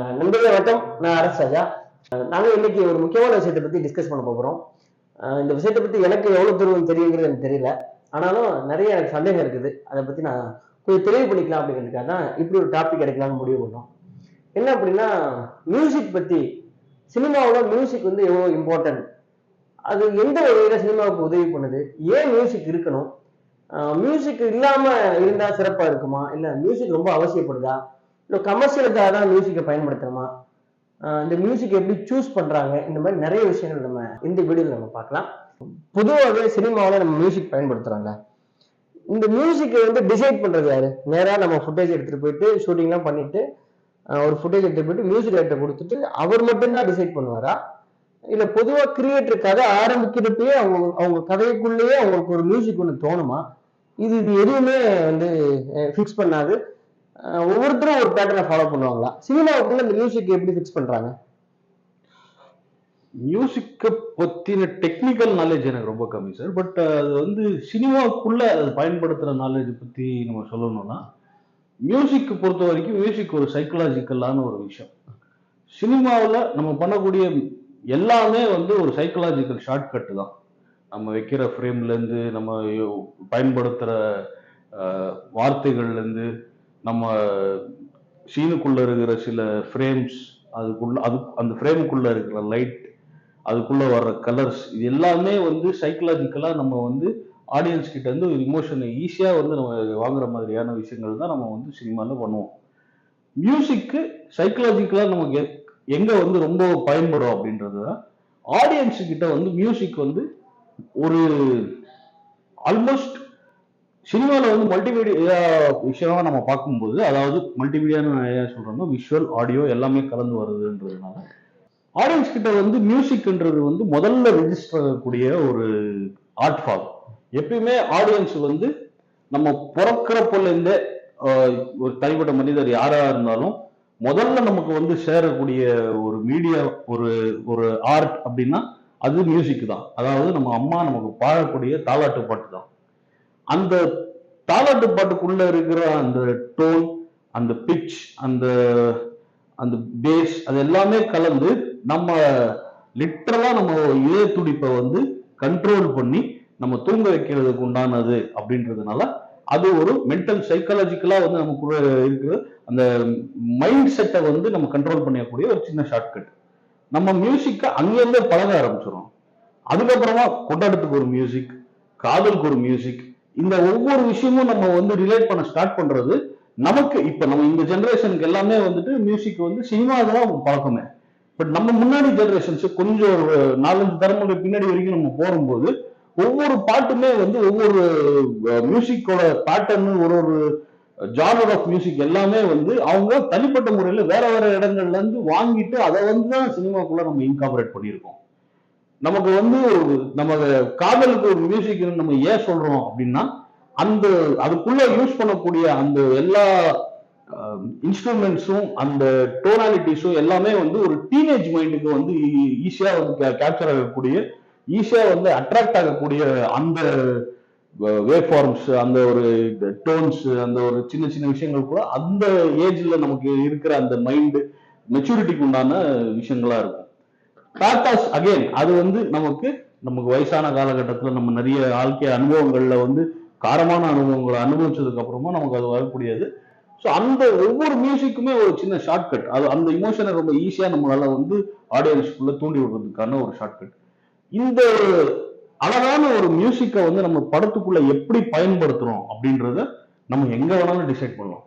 அஹ் நண்பர்களே வணக்கம். நான் அரசு ராஜா. நாங்கள் நாங்க இன்னைக்கு ஒரு முக்கியமான விஷயத்தை பத்தி டிஸ்கஸ் பண்ண போகிறோம் இந்த விஷயத்தை பத்தி எனக்கு எவ்வளவு தூரம் தெரியுங்கிறது எனக்கு தெரியல. ஆனாலும் நிறைய எனக்கு சந்தேகம் இருக்குது. அதை பத்தி நான் கொஞ்சம் தெளிவு பண்ணிக்கலாம் அப்படிங்கிறதுக்காக தான் இப்படி ஒரு டாபிக் எடுக்கலாம்னு முடிவு பண்ணோம். என்ன அப்படின்னா மியூசிக் பத்தி சினிமாவில் மியூசிக் வந்து எவ்வளோ இம்பார்ட்டன்ட் அது எந்த வகையில் சினிமாவுக்கு உதவி பண்ணுது? ஏன் மியூசிக் இருக்கணும்? மியூசிக் இல்லாமல் இருந்தால் சிறப்பாக இருக்குமா? இல்லை மியூசிக் ரொம்ப அவசியப்படுதா? இல்லை கமர்ஷியலுக்காக தான் மியூசிக்கை பயன்படுத்தணுமா? இந்த மியூசிக் எப்படி சூஸ் பண்றாங்க? இந்த மாதிரி நிறைய விஷயங்கள் நம்ம இந்த வீடியோவில் நம்ம பார்க்கலாம். பொதுவாகவே சினிமாவில் நம்ம மியூசிக் பயன்படுத்துறாங்க. இந்த மியூசிக்கை வந்து டிசைட் பண்றது யாரு? நேராக நம்ம ஃபுட்டேஜ் எடுத்துகிட்டு போயிட்டு ஷூட்டிங்லாம் பண்ணிட்டு ஒரு ஃபுட்டேஜ் எடுத்துட்டு போயிட்டு மியூசிக் டேரக்டர் கொடுத்துட்டு அவர் மட்டும்தான் டிசைட் பண்ணுவாரா? இல்லை பொதுவாக கிரியேட்டர் கதை ஆரம்பிக்கிறப்பயே அவங்க அவங்க கதைக்குள்ளேயே அவங்களுக்கு ஒரு மியூசிக் ஒன்று தோணுமா? இது இது எதுவுமே வந்து ஃபிக்ஸ் பண்ணாது. ஒவ்வொருத்தரும் ஒரு பேட்டர்னை ஃபாலோ பண்ணுவாங்களா? சினிமாவுக்குள்ள இந்த மியூசிக் எப்படி ஃபிக்ஸ் பண்றாங்க? மியூசிக்கை பற்றின டெக்னிக்கல் நாலேஜ் எனக்கு ரொம்ப கம்மி சார் பட் அது வந்து சினிமாவுக்குள்ளே அது பயன்படுத்துகிற நாலேஜ் பற்றி நம்ம சொல்லணும்னா மியூசிக்கு பொறுத்த வரைக்கும் மியூசிக் ஒரு சைக்கலாஜிக்கலான ஒரு விஷயம். சினிமாவில் நம்ம பண்ணக்கூடிய எல்லாமே வந்து ஒரு சைக்கலாஜிக்கல் ஷார்ட்கட் தான். நம்ம வைக்கிற ஃப்ரேம்லேருந்து நம்ம பயன்படுத்துகிற வார்த்தைகள்லேருந்து நம்ம சீனுக்குள்ள இருக்கிற சில ஃப்ரேம்ஸ் அதுக்குள்ள அது அந்த ஃப்ரேமுக்குள்ள இருக்கிற லைட் அதுக்குள்ள வர்ற கலர்ஸ் இது எல்லாமே வந்து சைக்கலாஜிக்கலா நம்ம வந்து ஆடியன்ஸ் கிட்ட இருந்து ஒரு இமோஷனை ஈஸியா வந்து நம்ம வாங்குற மாதிரியான விஷயங்கள் தான் நம்ம வந்து சினிமால பண்ணுவோம். மியூசிக்கு சைக்கலாஜிக்கலா நமக்கு எ- எங்க வந்து ரொம்ப பயன்படும் அப்படின்றது தான் ஆடியன்ஸ் கிட்ட வந்து மியூசிக் வந்து ஒரு ஆல்மோஸ்ட் சினிமாவில் வந்து மல்டிமீடியா விஷயமாக நம்ம பார்க்கும்போது அதாவது மல்டிமீடியான்னு நான் ஏன் சொல்றேன்னா விஷுவல் ஆடியோ எல்லாமே கலந்து வருதுன்றதுனால ஆடியன்ஸ் கிட்ட வந்து மியூசிக்ன்றது வந்து முதல்ல ரெஜிஸ்டர் ஆகக்கூடிய ஒரு ஆர்ட் ஃபார்ம் எப்பயுமே ஆடியன்ஸ் வந்து நம்ம பிறக்கிறப்போலேருந்தே ஒரு தனிப்பட்ட மனிதர் யாராக இருந்தாலும் முதல்ல நமக்கு வந்து சேரக்கூடிய ஒரு மீடியா ஒரு ஒரு ஆர்ட் அப்படின்னா அது மியூசிக் தான். அதாவது நம்ம அம்மா நமக்கு பாடக்கூடிய தாலாட்டு பாட்டு தான். அந்த தாலாட்டு பாட்டுக்குள்ள இருக்கிற அந்த டோன் அந்த பிச் அந்த அந்த பேஸ் அது எல்லாமே கலந்து நம்ம லிட்டரலா நம்ம இதய துடிப்பை வந்து கண்ட்ரோல் பண்ணி நம்ம தூங்க வைக்கிறதுக்கு உண்டானது அப்படின்றதுனால அது ஒரு மென்டல் சைக்காலஜிக்கலா வந்து நமக்குள்ள இருக்கிற அந்த மைண்ட் செட்டை வந்து நம்ம கண்ட்ரோல் பண்ணக்கூடிய ஒரு சின்ன ஷார்ட்கட் நம்ம மியூசிக்கை அங்கேருந்தே பழக ஆரம்பிச்சிடும் அதுக்கப்புறமா கொண்டாட்டத்துக்கு ஒரு மியூசிக் காதலுக்கு ஒரு மியூசிக் இந்த ஒவ்வொரு விஷயமும் நம்ம வந்து ரிலேட் பண்ண ஸ்டார்ட் பண்றது நமக்கு இப்ப நம்ம இந்த ஜெனரேஷனுக்கு எல்லாமே வந்துட்டு மியூசிக் வந்து சினிமா தான் பழக்கமே பட் நம்ம முன்னாடி ஜெனரேஷன்ஸ் கொஞ்சம் ஒரு நாலஞ்சு தலைமுறை பின்னாடி வரைக்கும் நம்ம போகும்போது ஒவ்வொரு பாட்டுமே வந்து ஒவ்வொரு மியூசிக்கோட பேட்டர்னு ஒரு ஒரு ஜானர் ஆஃப் மியூசிக் எல்லாமே வந்து அவங்க தனிப்பட்ட முறையில் வேற வேற இடங்கள்ல இருந்து வாங்கிட்டு அதை வந்து தான் சினிமாக்குள்ள நம்ம இன்காபரேட் பண்ணியிருக்கோம். நமக்கு வந்து நம்ம காதலுக்கு ஒரு மியூசிக் நம்ம ஏன் சொல்றோம் அப்படின்னா அந்த அதுக்குள்ள யூஸ் பண்ணக்கூடிய அந்த எல்லா இன்ஸ்ட்ருமெண்ட்ஸும் அந்த டோனாலிட்டிஸும் எல்லாமே வந்து ஒரு டீனேஜ் மைண்டுக்கு வந்து ஈஸியா வந்து கேப்சர் ஆகக்கூடிய ஈஸியா வந்து அட்ராக்ட் ஆகக்கூடிய அந்த வே ஃபார்ம்ஸ் அந்த ஒரு டோன்ஸ் அந்த ஒரு சின்ன சின்ன விஷயங்கள் கூட அந்த ஏஜ்ல நமக்கு இருக்கிற அந்த மைண்டு மெச்சூரிட்டிக்கு உண்டான விஷயங்களா இருக்கும். டாட்டாஸ் அகைன் அது வந்து நமக்கு நமக்கு வயசான காலகட்டத்துல நம்ம நிறைய வாழ்க்கை அனுபவங்கள்ல வந்து காரமான அனுபவங்களை அனுபவிச்சதுக்கு அப்புறமா நமக்கு அது வரக்கூடியது ஸோ அந்த ஒவ்வொரு மியூசிக்குமே ஒரு சின்ன ஷார்ட்கட் அது அந்த இமோஷனை ரொம்ப ஈஸியா நம்மளால வந்து ஆடியன்ஸ்குள்ளே தூண்டி விடுறதுக்கான ஒரு ஷார்ட்கட் இந்த அழகான ஒரு மியூசிக்கை வந்து நம்ம படத்துக்குள்ள எப்படி பயன்படுத்துறோம் அப்படின்றத நம்ம எங்க வேணாலும் டிசைட் பண்ணலாம்.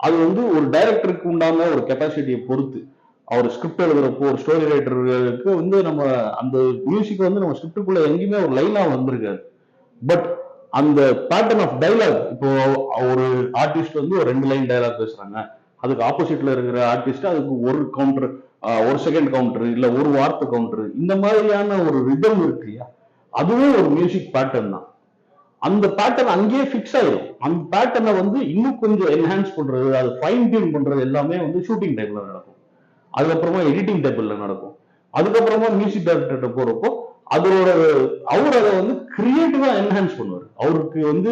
அது வந்து ஒரு டைரக்டருக்கு உண்டான ஒரு கெப்பாசிட்டியை பொறுத்து. அவர் ஸ்கிரிப்ட் எழுதுறப்போ ஒரு ஸ்டோரி ரைட்டருக்கு வந்து நம்ம அந்த மியூசிக் வந்து நம்ம ஸ்கிரிப்டுக்குள்ள எங்கேயுமே ஒரு லைனாக வந்திருக்காது. பட் அந்த பேட்டர்ன் ஆஃப் டைலாக் இப்போ ஒரு ஆர்டிஸ்ட் வந்து ஒரு ரெண்டு லைன் டைலாக் பேசுறாங்க. அதுக்கு ஆப்போசிட்ல இருக்கிற ஆர்டிஸ்ட் அதுக்கு ஒரு கவுண்டர் ஒரு செகண்ட் கவுண்டர் இல்ல ஒரு வார்த்தை கவுண்டர் இந்த மாதிரியான ஒரு ரிதம் இருக்கு இல்லையா? அதுவே ஒரு மியூசிக் பேட்டர்ன் தான். அந்த பேட்டர்ன் அங்கேயே ஃபிக்ஸ் ஆயிடும் அந்த பேட்டர்னை வந்து இன்னும் கொஞ்சம் என்ஹான்ஸ் பண்றது அது ஃபைன் டியூன் பண்றது எல்லாமே வந்து ஷூட்டிங் டைம்ல நடக்கும். அதுக்கப்புறமா எடிட்டிங் டேபிள்ல நடக்கும். அதுக்கப்புறமா மியூசிக் டைரக்டர்கிட்ட போறப்போ அதோட அவர் அதை வந்து கிரியேட்டிவா என்ஹான்ஸ் பண்ணுவார். அவருக்கு வந்து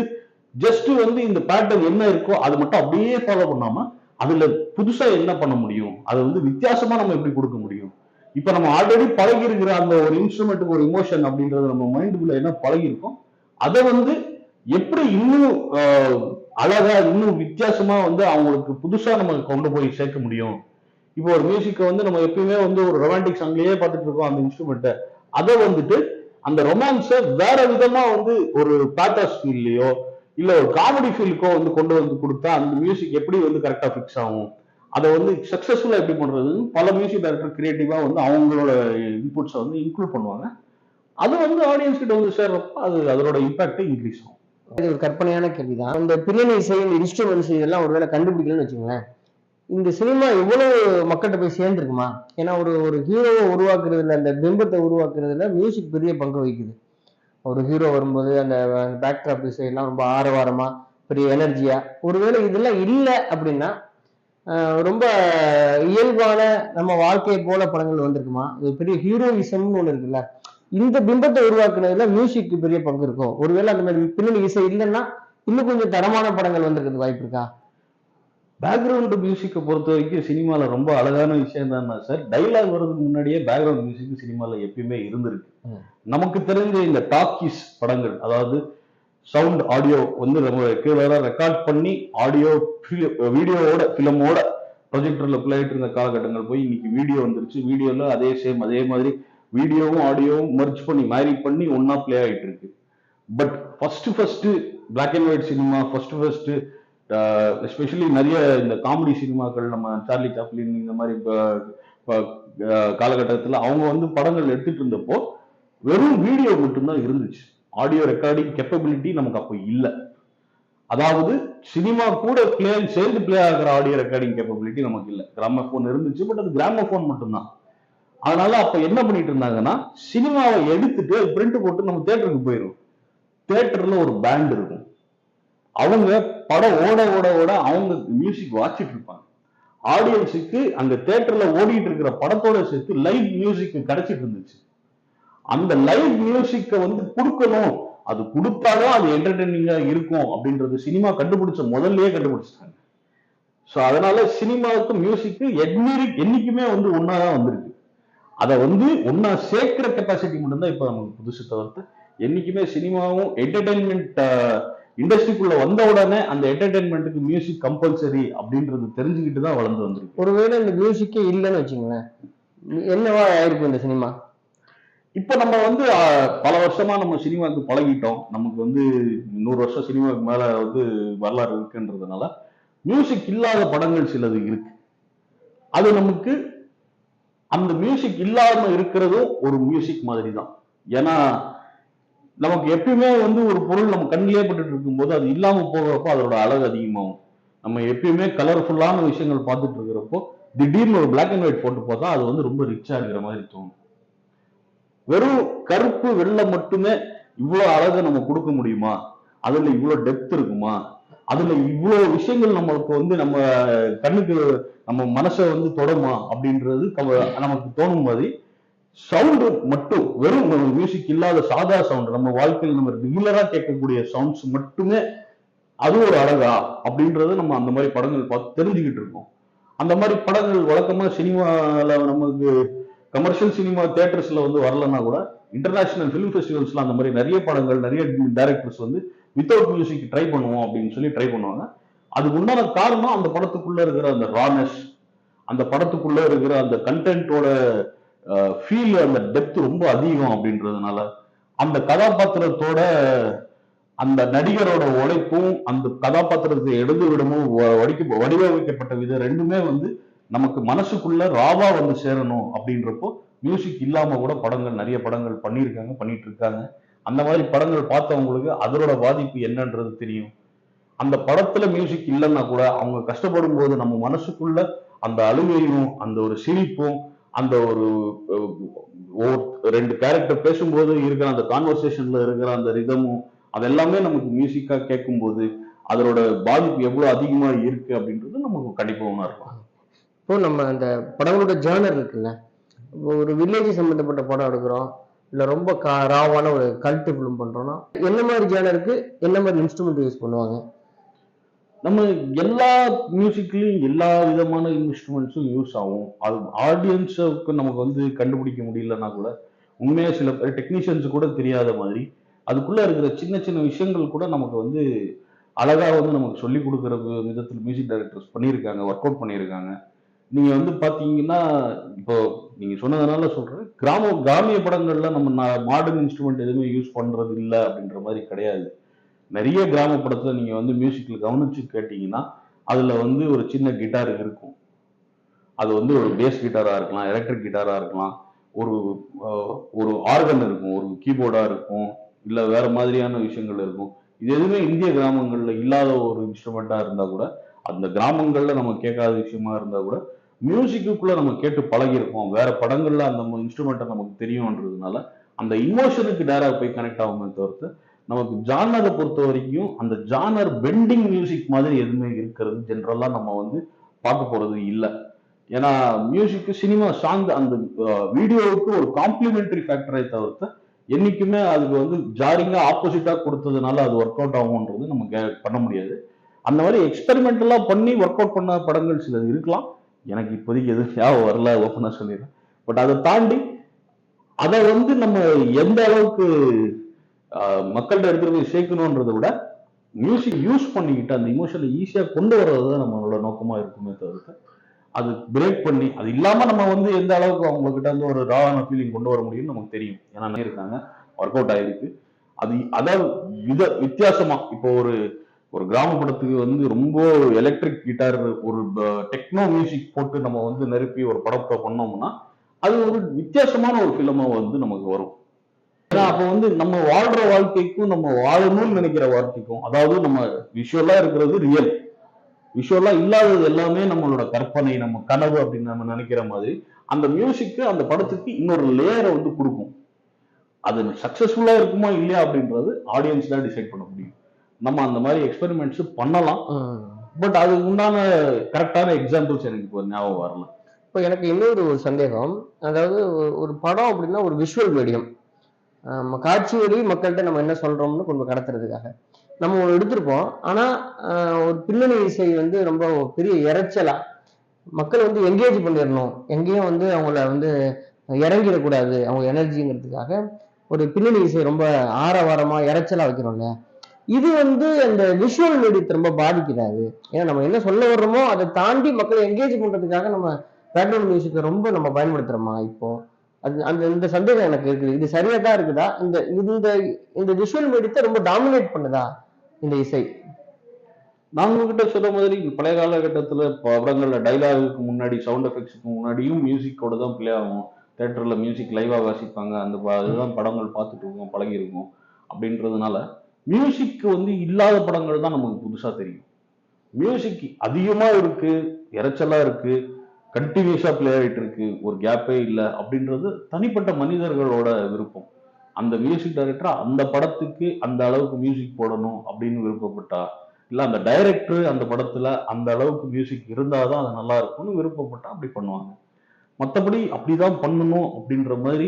ஜஸ்ட் வந்து இந்த பேட்டர்ன் என்ன இருக்கோ அது மட்டும் அப்படியே ஃபாலோ பண்ணாம அதுல புதுசா என்ன பண்ண முடியும்? அதை வந்து வித்தியாசமா நம்ம எப்படி கொடுக்க முடியும்? இப்ப நம்ம ஆல்ரெடி பழகி இருக்கிற அந்த ஒரு இன்ஸ்ட்ருமெண்ட்டுக்கு ஒரு இமோஷன் அப்படின்றது நம்ம மைண்டுக்குள்ள என்ன பழகி இருக்கோம் அதை வந்து எப்படி இன்னும் அழகா இன்னும் வித்தியாசமா வந்து அவங்களுக்கு புதுசா நம்ம கொண்டு போய் சேர்க்க முடியும்? இப்போ ஒரு மியூசிக்கை வந்து நம்ம எப்பயுமே வந்து ஒரு ரொமான்டிக் சாங்லயே பார்த்துட்டு இருக்கோம் அந்த இன்ஸ்ட்ருமெண்ட்டை அதை வந்துட்டு அந்த ரொமான்ஸை வேற விதமா வந்து ஒரு பேட்டாஸ் ஃபீல்லையோ இல்ல ஒரு காமெடி ஃபீலுக்கோ வந்து கொண்டு வந்து கொடுத்தா அந்த மியூசிக் எப்படி வந்து கரெக்டா ஃபிக்ஸ் ஆகும்? அதை வந்து சக்சஸ்ஃபுல்லா எப்படி பண்றதுன்னு பல மியூசிக் டைரக்டர் கிரியேட்டிவா வந்து அவங்களோட இன்புட்ஸை வந்து இன்க்ளூட் பண்ணுவாங்க. அது வந்து ஆடியன்ஸ் கிட்ட வந்து சேர்றப்ப அது அதோட இம்பாக்ட் இன்க்ரீஸ் ஆகும். இது ஒரு கற்பனையான கேள்விதான். இந்த பின்னணி இசை இந்த இன்ஸ்ட்ருமெண்ட்ஸ் இதெல்லாம் ஒருவேளை கண்டுபிடிக்கலன்னு வச்சுங்களேன் இந்த சினிமா இவ்வளவு மக்கள்கிட்ட போய் சேர்ந்துருக்குமா? ஏன்னா ஒரு ஒரு ஹீரோவை உருவாக்குறதுல அந்த பிம்பத்தை உருவாக்குறதுல மியூசிக் பெரிய பங்கு வகிக்குது. ஒரு ஹீரோ வரும்போது அந்த பேக்ட்ராப் இசை ரொம்ப ஆரவாரமா பெரிய எனர்ஜியா ஒருவேளை இதெல்லாம் இல்லை அப்படின்னா ரொம்ப இயல்பான நம்ம வாழ்க்கையை போல படங்கள் வந்திருக்குமா? இது பெரிய ஹீரோயிசம்னு ஒன்று இருக்குல்ல. இந்த பிம்பத்தை உருவாக்குனதுல மியூசிக்கு பெரிய பங்கு இருக்கும். ஒருவேளை அந்த மாதிரி பின்னணி இசை இல்லைன்னா இன்னும் கொஞ்சம் தரமான படங்கள் வந்திருக்கிறது வாய்ப்பு இருக்கா? பேக்ரவுண்ட் மியூசிக்கை பொறுத்த வரைக்கும் சினிமால ரொம்ப அழகான விஷயம் தான் சார் டைலாக் வர்றதுக்கு முன்னாடியே பேக்ரவுண்ட் மியூசிக் சினிமால எப்பயுமே இருந்திருக்கு. நமக்கு தெரிஞ்ச இந்த டாக்கீஸ் படங்கள் அதாவது சவுண்ட் ஆடியோ வந்து நம்ம கீழே ரெக்கார்ட் பண்ணி ஆடியோ வீடியோவோட ஃபிலிமோட ப்ரொஜெக்டர்ல பிளே ஆயிட்டு இருந்த காலகட்டங்கள் போய் இன்னைக்கு வீடியோ வந்துருச்சு. வீடியோல அதே சேம் அதே மாதிரி வீடியோவும் ஆடியோவும் மர்ஜ் பண்ணி மேரி பண்ணி ஒண்ணா ப்ளே ஆயிட்டு இருக்கு. But first first black and white cinema first first especially நிறைய இந்த காமெடி சினிமாக்கள் நம்ம சார்லி சாப்ளின் இந்த மாதிரி இப்போ காலகட்டத்தில் அவங்க வந்து படங்கள் எடுத்துட்டு இருந்தப்போ வெறும் வீடியோ மட்டும்தான் இருந்துச்சு. ஆடியோ ரெக்கார்டிங் கெப்பபிலிட்டி நமக்கு அப்போ இல்லை. அதாவது சினிமா கூட பிளே சேர்ந்து பிளே ஆகிற ஆடியோ ரெக்கார்டிங் கேப்பபிலிட்டி நமக்கு இல்லை. கிராம ஃபோன் இருந்துச்சு பட் அது கிராம ஃபோன் மட்டும்தான். அதனால அப்ப என்ன பண்ணிட்டு இருந்தாங்கன்னா சினிமாவை எடுத்துட்டு பிரிண்ட் போட்டு நம்ம தேட்டருக்கு போயிடும் தேட்டர்ல ஒரு பேண்ட் இருக்கும். அவங்க படம் ஓட ஓட ஓட அவங்க மியூசிக் வாச்சிட்டு இருப்பாங்க. ஆடியன்ஸுக்கு அந்த தேட்டர்ல ஓடிட்டு இருக்கிற படத்தோட சேர்த்து லைவ் மியூசிக் கிடைச்சிட்டு இருந்துச்சு. அந்த லைவ் மியூசிக்கை வந்து கொடுக்கணும். அது கொடுத்தாலும் அது என்டர்டெய்னிங்கா இருக்கும் அப்படின்றது சினிமா கண்டுபிடிச்ச முதல்லயே கண்டுபிடிச்சிட்டாங்க. ஸோ அதனால சினிமாவுக்கு மியூசிக்கு எண்ணி என்னைக்குமே வந்து ஒன்னாதான் வந்திருக்கு. அதை வந்து ஒன்னா சேர்க்கிற கெப்பாசிட்டி மட்டும்தான் இப்போ நமக்கு புதுசு தவிர்த்து என்னைக்குமே சினிமாவும் என்டர்டைன்மெண்ட் இண்டஸ்ட்ரிக்குள்ள வந்த உடனே அந்த என்டர்டைன்மெண்ட்டுக்கு மியூசிக் கம்பல்சரி அப்படின்றது தெரிஞ்சுக்கிட்டு தான் வளர்ந்து வந்திருக்கு. ஒருவேளை இந்த மியூசிக்கே இல்லைன்னு வச்சுங்களேன் என்னவா ஆயிருக்கும் இந்த சினிமா? இப்போ நம்ம வந்து பல வருஷமா நம்ம சினிமாவுக்கு பழகிட்டோம். நமக்கு வந்து நூறு வருஷம் சினிமாவுக்கு மேல வந்து வரலாறு இருக்குன்றதுனால மியூசிக் இல்லாத படங்கள் சிலது இருக்கு. அது நமக்கு அந்த மியூசிக் இல்லாம இருக்கிறதும் ஒரு மியூசிக் மாதிரி தான் ஏன்னா நமக்கு எப்பயுமே வந்து ஒரு பொருள் நம்ம கண்ணிலே பட்டுட்டு இருக்கும்போது அது இல்லாம போகிறப்போ அதோட அழகு அதிகமாகும். நம்ம எப்பயுமே கலர்ஃபுல்லான விஷயங்கள் பார்த்துட்டு இருக்கிறப்போ திடீர்னு ஒரு பிளாக் அண்ட் ஒயிட் போட்டு பார்த்தா அது வந்து ரொம்ப ரிச்சா இருக்கிற மாதிரி தோணும். வெறும் கருப்பு வெள்ளை மட்டுமே இவ்வளவு அழகை நம்ம கொடுக்க முடியுமா? அதுல இவ்வளவு டெப்த் இருக்குமா? அதுல இவ்வளவு விஷயங்கள் நம்மளுக்கு வந்து நம்ம கண்ணுக்கு நம்ம மனசை வந்து தொடமா? அப்படின்றது நமக்கு தோணும் மாதிரி சவுண்டு மட்டும் வெறும் மியூசிக் இல்லாத சாதா சவுண்ட் நம்ம வாழ்க்கையில் நம்ம ரெகுலரா கேட்கக்கூடிய சவுண்ட்ஸ் மட்டுமே அது ஒரு அழகா அப்படின்றத நம்ம அந்த மாதிரி படங்கள் பார்த்து தெரிஞ்சுக்கிட்டு இருக்கோம். அந்த மாதிரி படங்கள் வழக்கமா சினிமாவில் நமக்கு கமர்ஷியல் சினிமா தியேட்டர்ஸ்ல வந்து வரலன்னா கூட இன்டர்நேஷனல் ஃபிலிம் ஃபெஸ்டிவல்ஸ்ல அந்த மாதிரி நிறைய படங்கள் நிறைய டைரக்டர்ஸ் வந்து வித்தவுட் மியூசிக் ட்ரை பண்ணுவோம் அப்படின்னு சொல்லி ட்ரை பண்ணுவாங்க. அதுக்கு உண்டான காரணம் அந்த படத்துக்குள்ள இருக்கிற அந்த ரானஸ் அந்த படத்துக்குள்ள இருக்கிற அந்த கண்டென்ட்டோட ஃபீல் அந்த டெப்த் ரொம்ப அதிகம் அப்படின்றதுனால அந்த கதாபாத்திரத்தோட அந்த நடிகரோட உழைப்பும் அந்த கதாபாத்திரத்தை எழுது விடமும் வ- வடிக்க வடிவமைக்கப்பட்ட விதம் ரெண்டுமே வந்து நமக்கு மனசுக்குள்ள ராவா வந்து சேரணும் அப்படின்றப்போ மியூசிக் இல்லாம கூட படங்கள் நிறைய படங்கள் பண்ணியிருக்காங்க பண்ணிட்டு இருக்காங்க அந்த மாதிரி படங்கள் பார்த்தவங்களுக்கு அதனோட பாதிப்பு என்னன்றது தெரியும். அந்த படத்துல மியூசிக் இல்லைன்னா கூட அவங்க கஷ்டப்படும் போது நம்ம மனசுக்குள்ள அந்த அழுகையும் அந்த ஒரு சிரிப்பும் அந்த ஒரு ஒரு ரெண்டு கேரக்டர் பேசும்போது இருக்கிற அந்த கான்வர்சேஷன்ல இருக்கிற அந்த ரிதமும் அதெல்லாமே நமக்கு மியூசிக்கா கேட்கும்போது அதோட பாதிப்பு எவ்வளவு அதிகமா இருக்கு அப்படின்றது நமக்கு கண்டிப்பா உணர்வோம் இப்போ நம்ம அந்த படங்களோட ஜேர்னர் இருக்குல்ல இப்போ ஒரு வில்லேஜ் சம்பந்தப்பட்ட படம் எடுக்கிறோம் இல்ல ரொம்ப கா ராவான ஒரு கல்ட்டு ஃபிலிம் பண்றோம்னா என்ன மாதிரி ஜேனருக்கு என்ன மாதிரி இன்ஸ்ட்ருமெண்ட் யூஸ் பண்ணுவாங்க? நம்ம எல்லா மியூசிக்லையும் எல்லா விதமான இன்ஸ்ட்ருமெண்ட்ஸும் யூஸ் ஆகும். அது ஆடியன்ஸுக்கு நமக்கு வந்து கண்டுபிடிக்க முடியலன்னா கூட உண்மையாக சில பேர் டெக்னீஷியன்ஸ் கூட தெரியாத மாதிரி அதுக்குள்ளே இருக்கிற சின்ன சின்ன விஷயங்கள் கூட நமக்கு வந்து அழகாக வந்து நமக்கு சொல்லி கொடுக்குற விதத்தில் மியூசிக் டைரக்டர்ஸ் பண்ணியிருக்காங்க ஒர்க் அவுட் பண்ணியிருக்காங்க. நீங்கள் வந்து பார்த்தீங்கன்னா இப்போ நீங்கள் சொன்னதுனால சொல்கிறேன் கிராம கிராமிய படங்களில் நம்ம மாடர்ன் இன்ஸ்ட்ருமெண்ட் எதுவுமே யூஸ் பண்ணுறது இல்லை அப்படின்ற மாதிரி கிடையாது. நிறைய கிராமப்படத்தில் நீங்கள் வந்து மியூசிக்கில் கவனிச்சு கேட்டிங்கன்னா அதில் வந்து ஒரு சின்ன கிட்டார் இருக்கும். அது வந்து ஒரு பேஸ் கிட்டாராக இருக்கலாம் எலக்ட்ரிக் கிட்டாராக இருக்கலாம். ஒரு ஒரு ஆர்கன் இருக்கும் ஒரு கீபோர்டாக இருக்கும் இல்லை வேறு மாதிரியான விஷயங்கள் இருக்கும். இது எதுவுமே இந்திய கிராமங்களில் இல்லாத ஒரு இன்ஸ்ட்ருமெண்ட்டாக இருந்தால் கூட அந்த கிராமங்களில் நம்ம கேட்காத விஷயமா இருந்தால் கூட மியூசிக்குள்ளே நம்ம கேட்டு பழகியிருக்கோம் வேற படங்களில் அந்த இன்ஸ்ட்ருமெண்ட்டை நமக்கு தெரியும்ன்றதுனால அந்த இமோஷனுக்கு டேராக போய் கனெக்ட் ஆகுமே தவிர்த்து நமக்கு ஜானரை பொறுத்த வரைக்கும் அந்த ஜானர் பெண்டிங் மியூசிக் மாதிரி எதுவுமே இருக்கிறது. ஜென்ரலாக நம்ம வந்து பார்க்க போகிறது இல்லை. ஏன்னா மியூசிக்கு சினிமா சாங் அந்த வீடியோவுக்கு ஒரு காம்ப்ளிமெண்டரி ஃபேக்டரை தவிர்த்து என்றைக்குமே அதுக்கு வந்து ஜாரிங்காக ஆப்போசிட்டாக கொடுத்ததுனால அது ஒர்க் அவுட் ஆகும்ன்றது நம்ம கே- பண்ண முடியாது. அந்த மாதிரி எக்ஸ்பெரிமெண்டலாக பண்ணி ஒர்க் அவுட் பண்ண படங்கள் சிலது இருக்கலாம். எனக்கு இப்போதைக்கு எதுவும் ஞாபகம் வரல ஓப்பனாக சொல்லிடுறேன். பட் அதை தாண்டி அதை வந்து நம்ம எந்த அளவுக்கு மக்கள்கிட்ட எடுத்துகிட்டு போய் சேர்க்கணுன்றத விட மியூசிக் யூஸ் பண்ணிக்கிட்டு அந்த இமோஷனை ஈஸியாக கொண்டு வர்றது தான் நம்மளோட நோக்கமாக இருக்குமே தவிர்த்து அது பிரேக் பண்ணி அது இல்லாமல் நம்ம வந்து எந்த அளவுக்கு அவங்கக்கிட்ட வந்து ஒரு ராவான ஃபீலிங் கொண்டு வர முடியும்னு நமக்கு தெரியும். ஏன்னா இருக்காங்க ஒர்க் அவுட் ஆயிருக்கு. அது அதாவது வித வித்தியாசமா இப்போ ஒரு ஒரு கிராமப்படத்துக்கு வந்து ரொம்ப எலக்ட்ரிக் கிட்டார் ஒரு டெக்னோ மியூசிக் போட்டு நம்ம வந்து நிரப்பி ஒரு படத்தை பண்ணோம்னா அது ஒரு வித்தியாசமான ஒரு ஃபிலிமா வந்து நமக்கு வரும். ஏன்னா அப்போ வந்து நம்ம வாழ்ற வாழ்க்கைக்கும் நம்ம வாழணும்னு நினைக்கிற வாழ்க்கைக்கும் அதாவது நம்ம விஷுவலா இருக்கிறது ரியல் விஷுவலா இல்லாதது எல்லாமே நம்மளோட கற்பனை நம்ம கனவு அப்படின்னு நம்ம நினைக்கிற மாதிரி அந்த மியூசிக்கு அந்த படத்துக்கு இன்னொரு லேயரை வந்து கொடுக்கும். அது சக்சஸ்ஃபுல்லா இருக்குமா இல்லையா அப்படின்றது ஆடியன்ஸ் தான் டிசைட் பண்ண முடியும். நம்ம அந்த மாதிரி எக்ஸ்பெரிமெண்ட்ஸ் பண்ணலாம். பட் அதுக்கு உண்டான கரெக்டான எக்ஸாம்பிள்ஸ் எனக்கு இப்போ ஞாபகம் வரல. இப்போ எனக்கு இன்னொரு ஒரு சந்தேகம். அதாவது ஒரு- படம் அப்படின்னா ஒரு விஷுவல் மீடியம் காட்சி வழி மக்கள்கிட்ட நம்ம என்ன சொல்றோம்னு கொஞ்சம் கடத்துறதுக்காக. நம்ம ஒன்று எடுத்திருப்போம். ஆனா ஒரு பின்னணி இசை வந்து ரொம்ப பெரிய இறைச்சலா மக்கள் வந்து என்கேஜ் பண்ணிடணும் எங்கேயும் வந்து அவங்கள வந்து இறங்கிடக்கூடாது. அவங்க எனர்ஜிங்கிறதுக்காக ஒரு பின்னணி இசை ரொம்ப ஆரவாரமா இறைச்சலா வைக்கிறோம்ல இது வந்து அந்த விஷுவல் மீடியத்தை ரொம்ப பாதிக்கிறாது ஏன்னா நம்ம என்ன சொல்ல வர்றோமோ அதை தாண்டி மக்களை என்கேஜ் பண்றதுக்காக நம்ம பேக்ரவுண்ட் மியூசிக்கை ரொம்ப நம்ம பயன்படுத்துறோமா இப்போ? அது அந்த இந்த சந்தேகம் எனக்கு இருக்குது. இது சரியா தான் இருக்குதா? இந்த இந்த இந்த விஷுவல் மீடியத்தை ரொம்ப டாமினேட் பண்ணுதா? இந்த இசை. நான் உங்ககிட்ட சொன்ன மாதிரி பழைய காலகட்டத்தில் படங்கள்ல டைலாகுக்கு முன்னாடி சவுண்ட் எஃபெக்ட்ஸுக்கு முன்னாடியும் மியூசிக்கோட தான் பிளே ஆகும். தேட்டரில் மியூசிக் லைவாக வாசிப்பாங்க. அந்த ப- அதுதான் படங்கள் பார்த்துட்டு இருக்கோம் பழகிருக்கோம் அப்படின்றதுனால மியூசிக் வந்து இல்லாத படங்கள் தான் நமக்கு புதுசாக தெரியும். மியூசிக் அதிகமாக இருக்குது இறைச்சலாக இருக்குது கண்டினியூஸாக பிளே ஆயிட்டு இருக்கு. ஒரு கேப்பே இல்லை அப்படின்றது தனிப்பட்ட மனிதர்களோட விருப்பம். அந்த மியூசிக் டைரக்டர் அந்த படத்துக்கு அந்த அளவுக்கு மியூசிக் போடணும் அப்படின்னு விருப்பப்பட்டா இல்லை அந்த டைரக்டர் அந்த படத்தில் அந்த அளவுக்கு மியூசிக் இருந்தால் தான் அது நல்லா இருக்கும்னு விருப்பப்பட்டா அப்படி பண்ணுவாங்க. மற்றபடி அப்படி தான் பண்ணணும் அப்படின்ற மாதிரி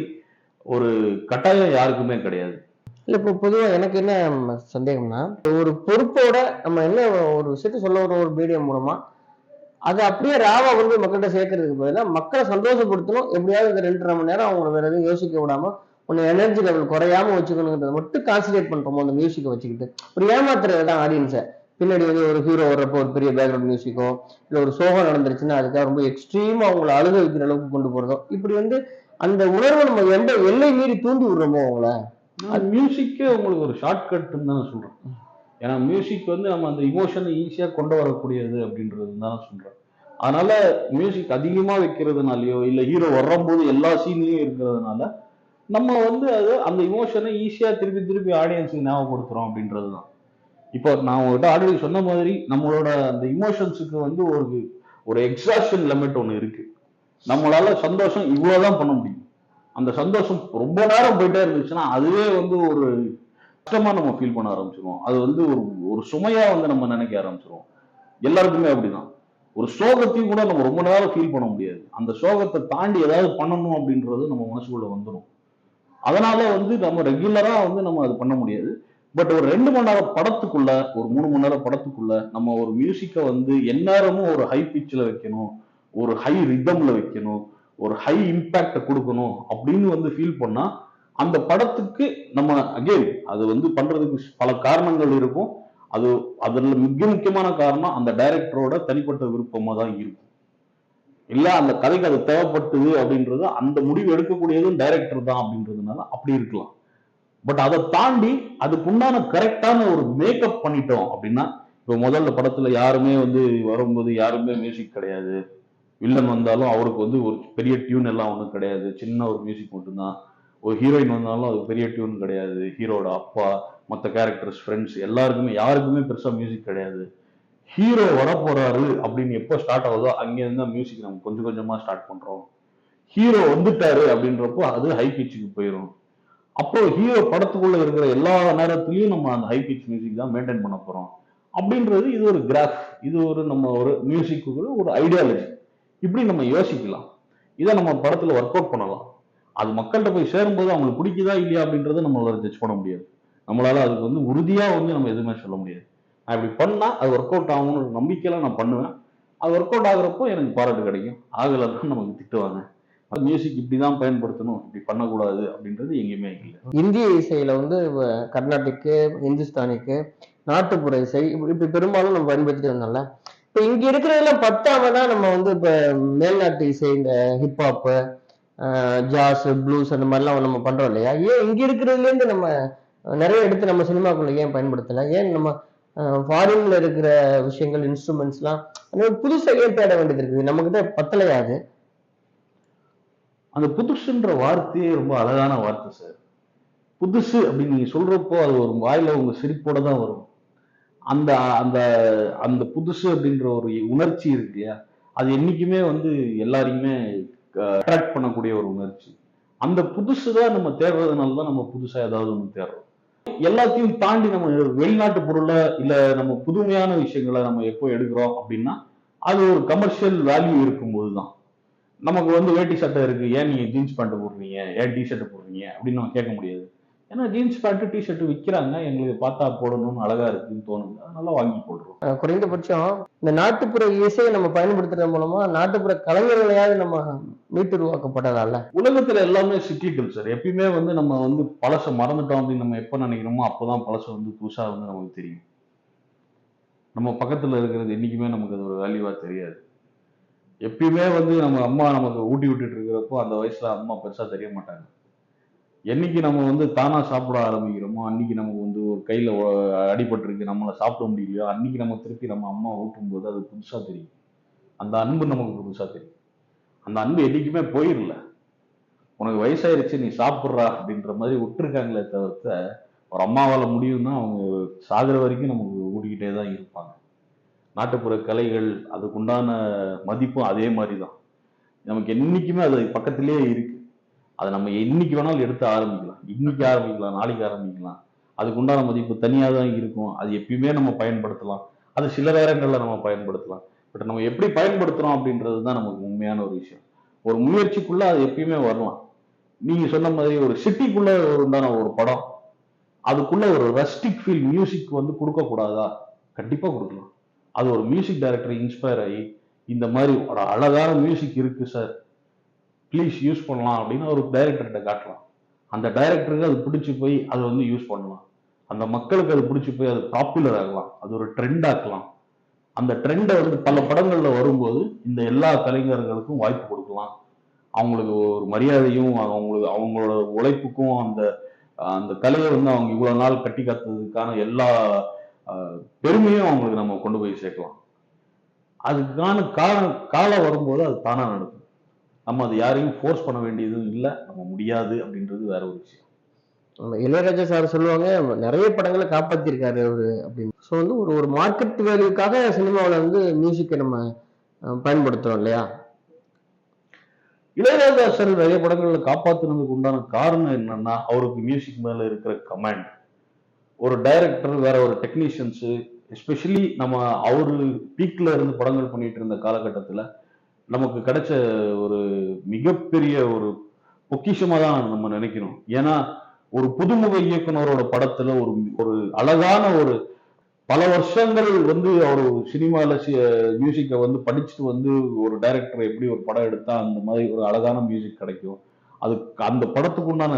ஒரு கட்டாயம் யாருக்குமே கிடையாது. இல்லை இப்போ பொதுவாக எனக்கு என்ன சந்தேகம்னா ஒரு பொறுப்போட நம்ம என்ன ஒரு விஷயத்த சொல்ல வர ஒரு மீடியம் மூலமாக அதை அப்படியே ராவா வந்து மக்கள்கிட்ட சேர்க்கறதுக்கு பதிலாக மக்களை சந்தோஷப்படுத்தணும். எப்படியாவது இந்த ரெண்டரை மணி நேரம் அவங்கள வேற எதுவும் யோசிக்க விடாம ஒன்று எனர்ஜி லெவல் குறையாம வச்சுக்கணுங்கிறத மட்டும் கான்சன்ட்ரேட் பண்றோமோ அந்த மியூசிக்கை வச்சுக்கிட்டு. ஒரு ஏமாத்துறது தான் ஆடியன்ஸை பின்னாடி வந்து ஒரு ஹீரோ வர்றப்போ ஒரு பெரிய பேக்ரவுண்ட் மியூசிக்கோ இல்லை ஒரு சோகம் நடந்துருச்சுன்னா அதுக்காக ரொம்ப எக்ஸ்ட்ரீமாக அவங்கள அழுக வைக்கிற அளவுக்கு கொண்டு போகிறதோ இப்படி வந்து அந்த உணர்வை நம்ம எந்த எல்லை மீறி தூண்டி விடுறோமோ அவங்கள? அது மியூசிக்கே உங்களுக்கு ஒரு ஷார்ட் கட்டுன்னு தான் சொல்றேன் ஏன்னா மியூசிக் வந்து நம்ம அந்த இமோஷனை ஈஸியாக கொண்டு வரக்கூடியது அப்படின்றது தான் சொல்கிறோம் அதனால மியூசிக் அதிகமாக வைக்கிறதுனாலையோ இல்லை ஹீரோ வரும்போது எல்லா சீன்லையும் இருக்கிறதுனால நம்ம வந்து அது அந்த இமோஷனை ஈஸியாக திருப்பி திருப்பி ஆடியன்ஸுக்கு ஞாபகப்படுத்துகிறோம் அப்படின்றது தான். இப்போ நான் உங்ககிட்ட ஆல்ரெடி சொன்ன மாதிரி நம்மளோட அந்த இமோஷன்ஸுக்கு வந்து ஒரு ஒரு எக்ஸாஷன் லிமிட் ஒன்று இருக்குது நம்மளால சந்தோஷம் இவ்வளவுதான் பண்ண முடியும். அந்த சந்தோஷம் ரொம்ப நேரம் போயிட்டே இருந்துச்சுன்னா அதுவே வந்து ஒரு கஷ்டமா நம்ம ஃபீல் பண்ண ஆரம்பிச்சிருவோம். அது வந்து ஒரு ஒரு சுமையா வந்து நம்ம நினைக்க ஆரம்பிச்சிருவோம். எல்லாருக்குமே அப்படிதான். ஒரு சோகத்தையும் கூட நம்ம ரொம்ப நேரம் ஃபீல் பண்ண முடியாது. அந்த சோகத்தை தாண்டி ஏதாவது பண்ணணும் அப்படின்றது நம்ம மனசுக்குள்ள வந்துடும் அதனால வந்து நம்ம ரெகுலரா வந்து நம்ம அது பண்ண முடியாது. பட் ஒரு ரெண்டு மணி நேரம் படத்துக்குள்ள ஒரு மூணு மணி நேரம் படத்துக்குள்ள நம்ம ஒரு மியூசிக்கை வந்து எந்நேரமும் ஒரு ஹை பிச்சில் வைக்கணும். ஒரு ஹை ரிதம்ல வைக்கணும். ஒரு ஹை இம்பாக்ட கொடுக்கணும் அப்படின்னு வந்து ஃபீல் பண்ணா அந்த படத்துக்கு நம்ம அகெயின் அது வந்து பண்றதுக்கு பல காரணங்கள் இருக்கும். அது அதில் மிக முக்கியமான காரணம் அந்த டைரக்டரோட தனிப்பட்ட விருப்பமாக தான் இருக்கும். இல்ல அந்த கதைக்கு அது தேவைப்பட்டது அப்படின்றது அந்த முடிவு எடுக்கக்கூடியதும் டைரக்டர் தான் அப்படின்றதுனால அப்படி இருக்கலாம். பட் அதை தாண்டி அதுக்குண்டான கரெக்டான ஒரு மேக்கப் பண்ணிட்டோம் அப்படின்னா இப்போ முதல்ல படத்துல யாருமே வந்து வரும்போது யாருமே மியூசிக் கிடையாது. வில்லன் வந்தாலும் அவருக்கு வந்து ஒரு பெரிய டியூன் எல்லாம் ஒன்றும் கிடையாது. சின்ன ஒரு மியூசிக் மட்டும்தான். ஒரு ஹீரோயின் வந்தாலும் அது பெரிய டியூன் கிடையாது. ஹீரோட அப்பா மற்ற கேரக்டர்ஸ் ஃப்ரெண்ட்ஸ் எல்லாருக்குமே யாருக்குமே பெருசாக மியூசிக் கிடையாது. ஹீரோ வர போறாரு அப்படின்னு எப்போ ஸ்டார்ட் ஆகுதோ அங்கேருந்து தான் மியூசிக் நம்ம கொஞ்சம் கொஞ்சமாக ஸ்டார்ட் பண்ணுறோம் ஹீரோ வந்துட்டாரு அப்படின்றப்போ அது ஹை பிச்சுக்கு போயிடும் அப்போ ஹீரோ படத்துக்குள்ள இருக்கிற எல்லா நேரத்துலையும் நம்ம அந்த ஹை பிச் மியூசிக் தான் மெயின்டைன் பண்ண போகிறோம் அப்படின்றது இது ஒரு கிராஃப் இது ஒரு நம்ம ஒரு மியூசிக்கு ஒரு ஐடியாலஜி இப்படி நம்ம யோசிக்கலாம். இதை நம்ம படத்தில் ஒர்க் அவுட் பண்ணலாம். அது மக்கள்கிட்ட போய் சேரும்போது அவங்களுக்கு பிடிக்குதா இல்லையா அப்படின்றத நம்மளால ஜட்ஜ் பண்ண முடியாது. நம்மளால அதுக்கு வந்து உறுதியாக வந்து நம்ம எதுவுமே சொல்ல முடியாது. நான் இப்படி பண்ணால் அது ஒர்க் அவுட் ஆகும்னு ஒரு நான் பண்ணுவேன். அது ஒர்க் அவுட் ஆகுறப்போ எனக்கு பாராட்டு கிடைக்கும். ஆகலைன்னா நமக்கு திட்டுவாங்க. அது மியூசிக் இப்படி தான் பயன்படுத்தணும். இப்படி பண்ணக்கூடாது அப்படின்றது எங்கேயுமே இல்லை. இந்திய இசையில் வந்து கர்நாடிக்கு இந்துஸ்தானிக்கு நாட்டுப்புற இசை இப்படி பெரும்பாலும் நம்ம பயன்படுத்திட்டு வந்தோம்ல. இப்போ இங்கே இருக்கிறதெல்லாம் பத்தாம தான் நம்ம வந்து இப்போ மேல்நாட்டு இசை இந்த ஹிப்ஹாப்பு ஜாஸ் ப்ளூஸ் அந்த மாதிரிலாம் நம்ம பண்றோம் இல்லையா? ஏன் இங்க இருக்கிறதுல இருந்து நம்ம நிறைய எடுத்து நம்ம சினிமாக்குள்ளே ஏன் பயன்படுத்தலை? ஏன் நம்ம ஃபாரின்ல இருக்கிற விஷயங்கள் இன்ஸ்ட்ருமெண்ட்ஸ்லாம் அந்த மாதிரி ஏன் தேட வேண்டியது இருக்குது? நம்மக்கிட்ட பத்தலையாது. பத்தலையா அது அந்த புதுசுன்ற வார்த்தையே ரொம்ப அழகான வார்த்தை சார் புதுசு அப்படின்னு நீங்க சொல்றப்போ அது ஒரு வாயில உங்க சிரிப்போட தான் வரும். அந்த அந்த அந்த புதுசு அப்படின்ற ஒரு உணர்ச்சி இருக்கு இல்லையா? அது என்னைக்குமே வந்து எல்லாரையுமே அட்ராக்ட் பண்ணக்கூடிய ஒரு உணர்ச்சி. அந்த புதுசு தான் நம்ம தேடுறதுனால தான் நம்ம புதுசா ஏதாவது ஒன்று தேடுறோம். எல்லாத்தையும் தாண்டி நம்ம வெளிநாட்டு பொருளை இல்ல நம்ம புதுமையான விஷயங்களை நம்ம எப்போ எடுக்கிறோம் அப்படின்னா அது ஒரு கமர்ஷியல் வேல்யூ இருக்கும்போது தான் நமக்கு வந்து வேட்டி சட்டை இருக்கு. ஏன் நீங்க ஜீன்ஸ் பேண்ட் போடுறீங்க? ஏன் டி ஷர்ட் போடுறீங்க? அப்படின்னு நம்ம கேட்க முடியாது. ஏன்னா ஜீன்ஸ் பேண்ட் டி ஷர்ட் விற்கிறாங்க எங்களுக்கு பார்த்தா போடணும்னு அழகா இருக்குன்னு தோணுது. அதனால வாங்கி போடுறோம் குறைந்தபட்சம் இந்த நாட்டுப்புற இசையை நம்ம பயன்படுத்துறது மூலமா நாட்டுப்புற கலைஞர்களையாவது நம்ம மீட்டுருவாக்கப்பட்டதால உலகத்துல எல்லாமே சிக்கிக்கல் சார் எப்பயுமே வந்து நம்ம வந்து பழச மறந்துட்டோம் அப்படின்னு நம்ம எப்ப நினைக்கிறோமோ அப்பதான் பழச வந்து புதுசா வந்து நமக்கு தெரியும். நம்ம பக்கத்துல இருக்கிறது என்னைக்குமே நமக்கு அது ஒரு வேல்யூவா தெரியாது. எப்பயுமே வந்து நம்ம அம்மா நமக்கு ஊட்டி விட்டுட்டு இருக்கிறப்போ அந்த வயசுல அம்மா பெருசா தெரிய மாட்டாங்க. என்னைக்கு நம்ம வந்து தானா சாப்பிட ஆரம்பிக்கிறோமோ அன்னைக்கு நமக்கு வந்து ஒரு கையில அடிபட்டிருக்கு நம்மளை சாப்பிட முடியலையோ அன்னைக்கு நம்ம திருப்பி நம்ம அம்மா ஊட்டும் போது அது புதுசா தெரியும். அந்த அன்பு நமக்கு புதுசா தெரியும். அந்த அன்பு என்னைக்குமே போயிடல உனக்கு வயசாயிருச்சு நீ சாப்பிட்றா அப்படின்ற மாதிரி விட்டுருக்காங்களே தவிர்த்த ஒரு அம்மாவால் முடியும்னா அவங்க சாகிற வரைக்கும் நமக்கு ஓடிக்கிட்டே தான் இருப்பாங்க. நாட்டுப்புற கலைகள் அதுக்குண்டான மதிப்பும் அதே மாதிரி தான். நமக்கு என்னைக்குமே அது பக்கத்திலேயே இருக்கு. அதை நம்ம இன்னைக்கு வேணாலும் எடுத்து ஆரம்பிக்கலாம். இன்னைக்கு ஆரம்பிக்கலாம் நாளைக்கு ஆரம்பிக்கலாம். அதுக்குண்டான மதிப்பு தனியாக தான் இருக்கும். அது எப்பயுமே நம்ம பயன்படுத்தலாம். அது சில நேரங்களில் நம்ம பயன்படுத்தலாம். பட் நம்ம எப்படி பயன்படுத்துகிறோம் அப்படின்றது தான் நமக்கு உண்மையான ஒரு விஷயம். ஒரு முயற்சிக்குள்ளே அது எப்பயுமே வரலாம். நீங்கள் சொன்ன மாதிரி ஒரு சிட்டிக்குள்ளே உண்டான ஒரு படம் அதுக்குள்ளே ஒரு ரஸ்டிக் ஃபீல் மியூசிக் வந்து கொடுக்கக்கூடாதா? கண்டிப்பாக கொடுக்கலாம். அது ஒரு மியூசிக் டைரக்டர் இன்ஸ்பயர் ஆகி இந்த மாதிரி ஒரு அழகான மியூசிக் இருக்குது சார் ப்ளீஸ் யூஸ் பண்ணலாம் அப்படின்னு ஒரு டைரக்டர்கிட்ட காட்டலாம் அந்த டைரக்டருக்கு அது பிடிச்சி போய் அதை வந்து யூஸ் பண்ணலாம். அந்த மக்களுக்கு அது பிடிச்சி போய் அது பாப்புலர் ஆகலாம். அது ஒரு ட்ரெண்ட் ஆக்கலாம். அந்த ட்ரெண்டை வந்து பல படங்களில் வரும்போது இந்த எல்லா கலைஞர்களுக்கும் வாய்ப்பு கொடுக்கலாம். அவங்களுக்கு ஒரு மரியாதையும் அவங்களுக்கு அவங்களோட உழைப்புக்கும் அந்த அந்த கலையை வந்து அவங்க இவ்வளோ நாள் கட்டி காத்ததுக்கான எல்லா பெருமையும் அவங்களுக்கு நம்ம கொண்டு போய் சேர்க்கலாம். அதுக்கான காலம் காலம் வரும்போது அது தானாக நடக்கும். நம்ம அது யாரையும் ஃபோர்ஸ் பண்ண வேண்டியதும் இல்லை. நம்ம முடியாது அப்படின்றது வேற ஒரு விஷயம். இளையராஜா சார் சொல்லுவாங்க நிறைய படங்களை காப்பாத்திருக்காரு அவரு அப்படின்னு. ஸோ வந்து ஒரு ஒரு மார்க்கெட் வேல்யூக்காக சினிமாவில் வந்து மியூசிக்கை நம்ம பயன்படுத்துறோம் இல்லையா? இளையராஜா சார் நிறைய படங்கள்ல காப்பாத்துனதுக்கு உண்டான காரணம் என்னன்னா அவருக்கு மியூசிக் மேல இருக்கிற கமாண்ட் ஒரு டைரக்டர் வேற ஒரு டெக்னீஷியன்ஸ் எஸ்பெஷலி நம்ம அவரு பீக்ல இருந்து படங்கள் பண்ணிட்டு இருந்த காலகட்டத்துல நமக்கு கிடைச்ச ஒரு மிகப்பெரிய ஒரு பொக்கிஷமா தான் நம்ம நினைக்கணும் ஏன்னா ஒரு புதுமுக இயக்குனரோட படத்துல ஒரு ஒரு அழகான ஒரு பல வருஷங்கள் வந்து அவர் சினிமால மியூசிக்கை வந்து படிச்சுட்டு வந்து ஒரு டைரக்டர் எப்படி ஒரு படம் எடுத்தா அந்த மாதிரி ஒரு அழகான மியூசிக் கிடைக்கும். அது அந்த படத்துக்கு உண்டான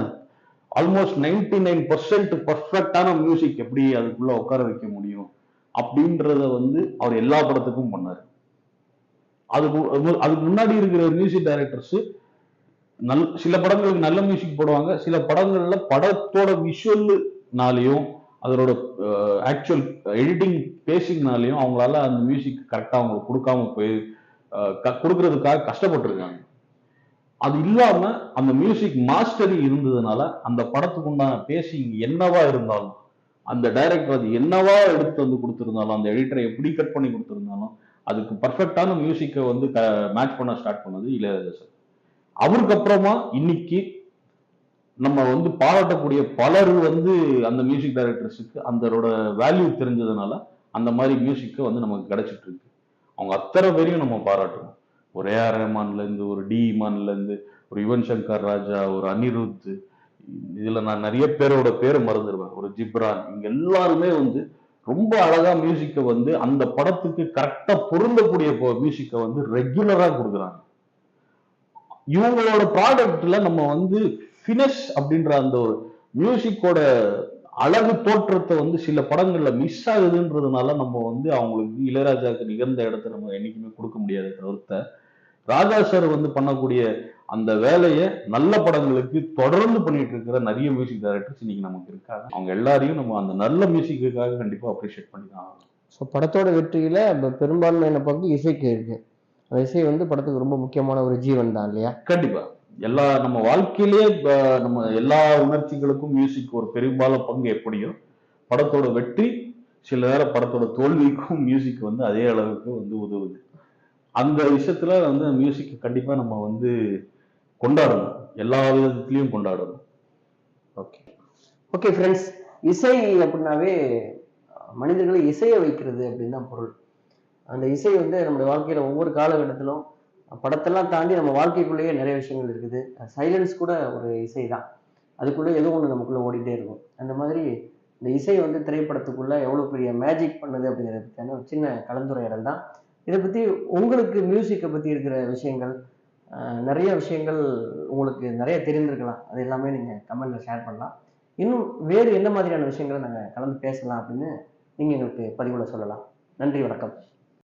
ஆல்மோஸ்ட் நைன்டி நைன் பர்சன்ட் பர்ஃபெக்டான மியூசிக் எப்படி அதுக்குள்ள உட்கார வைக்க முடியும் அப்படின்றத வந்து அவர் எல்லா படத்துக்கும் பண்ணாரு. அதுக்கு அதுக்கு முன்னாடி இருக்கிற மியூசிக் டைரக்டர்ஸ் நல் சில படங்களுக்கு நல்ல மியூசிக் போடுவாங்க. சில படங்கள்ல படத்தோட விஷுவல்னாலையும் அதனோட ஆக்சுவல் எடிட்டிங் பேசிங்னாலையும் அவங்களால அந்த மியூசிக் கரெக்டாக அவங்களுக்கு கொடுக்காம போய் அஹ், கொடுக்கறதுக்காக கஷ்டப்பட்டிருக்காங்க. அது இல்லாம அந்த மியூசிக் மாஸ்டரி இருந்ததுனால அந்த படத்துக்கு உண்டான பேசிங் என்னவா இருந்தாலும் அந்த டைரக்டர் அது என்னவா எடுத்து வந்து கொடுத்திருந்தாலும் அந்த எடிட்டரை எப்படி கட் பண்ணி கொடுத்துருந்தாலும் அதுக்கு பர்ஃபெக்டான மியூசிக்கை வந்து மேட்ச் பண்ண ஸ்டார்ட் பண்ணது இளையராஜா சார். அவருக்கு அப்புறமா இன்னைக்கு நம்ம வந்து பாராட்டக்கூடிய பலர் வந்து அந்த மியூசிக் டைரக்டர்ஸுக்கு அந்தரோட வேல்யூ தெரிஞ்சதுனால அந்த மாதிரி மியூசிக்கை வந்து நமக்கு கிடைச்சிட்டு இருக்கு அவங்க அத்தனை பேரையும் நம்ம பாராட்டணும் ஒரு ஏஆர் ரஹ்மான்லேருந்து ஒரு டி இமான்லேருந்து ஒரு யுவன் சங்கர் ராஜா ஒரு அனிருத் இதில் நான் நிறைய பேரோட பேரை மறந்துடுவேன் ஒரு ஜிப்ரான் இங்கே எல்லாருமே வந்து ரொம்ப அழகா மியூசிக்கை வந்து அந்த படத்துக்கு கரெக்டா பொருந்தக்கூடிய மியூசிக்கை வந்து ரெகுலரா கொடுக்குறாங்க. இவங்களோட ப்ராடக்ட்ல நம்ம வந்து ஃபினிஷ் அப்படின்ற அந்த ஒரு மியூசிக்கோட அழகு தோற்றத்தை வந்து சில படங்கள்ல மிஸ் ஆகுதுன்றதுனால நம்ம வந்து அவங்களுக்கு இளையராஜாவுக்கு நிகழ்ந்த இடத்த நம்ம என்னைக்குமே கொடுக்க முடியாத தவிர்த்த ராஜா சார் வந்து பண்ணக்கூடிய அந்த வேலையை நல்ல படங்களுக்கு தொடர்ந்து பண்ணிட்டு இருக்கிற நிறைய மியூசிக் டைரக்டர்ஸ் இன்னைக்கு நமக்கு இருக்காங்க. அவங்க எல்லாரையும் நம்ம அந்த நல்ல மியூசிக்குக்காக கண்டிப்பா அப்ரிஷியேட் பண்ணி தான் ஆகணும். ஸோ படத்தோட வெற்றியில பெரும்பான்மையான பங்கு இசைக்கு இருக்கு. அந்த இசை வந்து படத்துக்கு ரொம்ப முக்கியமான ஒரு ஜீவன் தான் இல்லையா? கண்டிப்பா. எல்லா நம்ம வாழ்க்கையிலேயே ப- நம்ம எல்லா உணர்ச்சிகளுக்கும் மியூசிக் ஒரு பெரும்பாலும் பங்கு எப்படியோ படத்தோட வெற்றி சில நேரம் படத்தோட தோல்விக்கும் மியூசிக் வந்து அதே அளவுக்கு வந்து உதவுது. அந்த விஷயத்துல வந்து மியூசிக் கண்டிப்பா நம்ம வந்து கொண்டாடணும். எல்லா விதத்துலயும் கொண்டாடணும். ஓகே ஓகே ஃப்ரெண்ட்ஸ் இசை அப்படின்னாவே மனிதர்களை இசையை வைக்கிறது அப்படின்னு தான் பொருள். அந்த இசை வந்து நம்முடைய வாழ்க்கையில ஒவ்வொரு காலகட்டத்திலும் படத்தெல்லாம் தாண்டி நம்ம வாழ்க்கைக்குள்ளேயே நிறைய விஷயங்கள் இருக்குது. சைலன்ஸ் கூட ஒரு இசை தான். அதுக்குள்ளே ஏதோ ஒன்று நமக்குள்ள ஓடிட்டே இருக்கும். அந்த மாதிரி இந்த இசை வந்து திரைப்படத்துக்குள்ள எவ்வளோ பெரிய மேஜிக் பண்ணுது அப்படிங்கிறதுக்கான ஒரு சின்ன கலந்துரையாடல் தான். இதை பற்றி உங்களுக்கு மியூசிக்கை பற்றி இருக்கிற விஷயங்கள் நிறைய விஷயங்கள் உங்களுக்கு நிறைய தெரிந்திருக்கலாம். அது எல்லாமே நீங்கள் கமெண்ட்டில் ஷேர் பண்ணலாம். இன்னும் வேறு என்ன மாதிரியான விஷயங்களை நாங்கள் கலந்து பேசலாம் அப்படின்னு நீங்கள் எங்களுக்கு பதிவில் சொல்லலாம். நன்றி வணக்கம்.